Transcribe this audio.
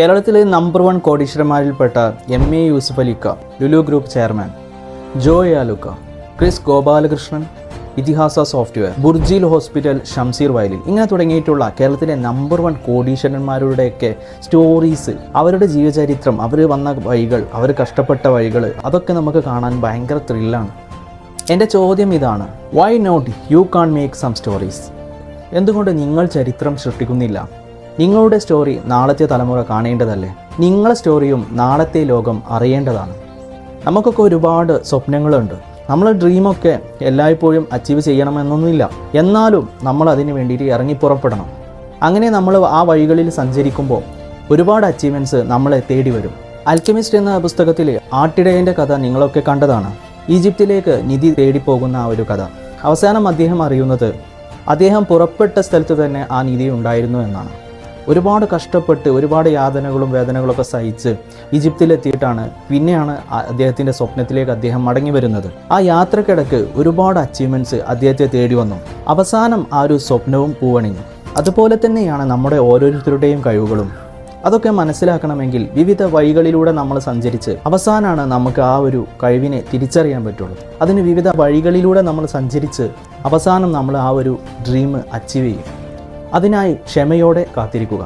കേരളത്തിലെ number one കോടീശ്വരന്മാരിൽപ്പെട്ട M A Yusuf അലിക്ക Lulu group chairman Joy Alukka Kris Gopalakrishnan ഇതിഹാസ software ബുർജിൽ hospital Shamseer വയലിൽ. ഇങ്ങനെ തുടങ്ങിയിട്ടുള്ള കേരളത്തിലെ നമ്പർ വൺ കോടീശ്വരന്മാരുടെയൊക്കെ സ്റ്റോറീസ് അവരുടെ ജീവചരിത്രം അവർ വന്ന വഴികൾ അവർ കഷ്ടപ്പെട്ട വഴികൾ അതൊക്കെ നമുക്ക് കാണാൻ ഭയങ്കര ത്രില്ലാണ് എന്റെ ചോദ്യം ഇതാണ് why not you can make some stories എന്തുകൊണ്ട് നിങ്ങൾ ചരിത്രം സൃഷ്ടിക്കുന്നില്ല? നിങ്ങളുടെ സ്റ്റോറി നാളത്തെ തലമുറ കാണേണ്ടതല്ലേ? നിങ്ങളുടെ സ്റ്റോറിയും നാളത്തെ ലോകം അറിയേണ്ടതാണ്. നമുക്കൊക്കെ ഒരുപാട് സ്വപ്നങ്ങളുണ്ട്. നമ്മളെ ഡ്രീമൊക്കെ എല്ലായ്പ്പോഴും അച്ചീവ് ചെയ്യണമെന്നൊന്നുമില്ല. എന്നാലും നമ്മൾ അതിന് വേണ്ടിയിട്ട് ഇറങ്ങിപ്പുറപ്പെടണം അങ്ങനെ നമ്മൾ ആ വഴികളിൽ സഞ്ചരിക്കുമ്പോൾ ഒരുപാട് അച്ചീവ്മെന്റ്സ് നമ്മളെ തേടി വരും. അൽക്കമിസ്റ്റ് എന്ന പുസ്തകത്തിൽ ആട്ടിടയന്റെ കഥ നിങ്ങളൊക്കെ കണ്ടതാണ്. ഈജിപ്തിലേക്ക് നിധി തേടിപ്പോകുന്ന ആ ഒരു കഥ. അവസാനം അദ്ദേഹം അറിയുന്നത് അദ്ദേഹം പുറപ്പെട്ട സ്ഥലത്ത് തന്നെ ആ നിധി ഉണ്ടായിരുന്നു എന്നാണ്. ഒരുപാട് കഷ്ടപ്പെട്ട് ഒരുപാട് യാതനകളും വേദനകളൊക്കെ സഹിച്ച് ഈജിപ്തിലെത്തിയിട്ടാണ് പിന്നെയാണ് അദ്ദേഹത്തിന്റെ സ്വപ്നത്തിലേക്ക് അദ്ദേഹം മടങ്ങി വരുന്നത്. ആ യാത്രക്കിടക്ക് ഒരുപാട് അച്ചീവ്മെന്റ്സ് അദ്ദേഹത്തെ തേടി വന്നു. അവസാനം ആ ഒരു സ്വപ്നവും പൂവണിഞ്ഞു. അതുപോലെ തന്നെയാണ് നമ്മുടെ ഓരോരുത്തരുടെയും കഴിവുകളും. അതൊക്കെ മനസ്സിലാക്കണമെങ്കിൽ വിവിധ വഴികളിലൂടെ നമ്മൾ സഞ്ചരിച്ച് അവസാനമാണ് നമുക്ക് ആ ഒരു കഴിവിനെ തിരിച്ചറിയാൻ പറ്റുള്ളൂ. അതിന് വിവിധ വഴികളിലൂടെ നമ്മൾ സഞ്ചരിച്ച് അവസാനം നമ്മൾ ആ ഒരു ഡ്രീം അച്ചീവ് ചെയ്യും. അതിനായി ക്ഷമയോടെ കാത്തിരിക്കുക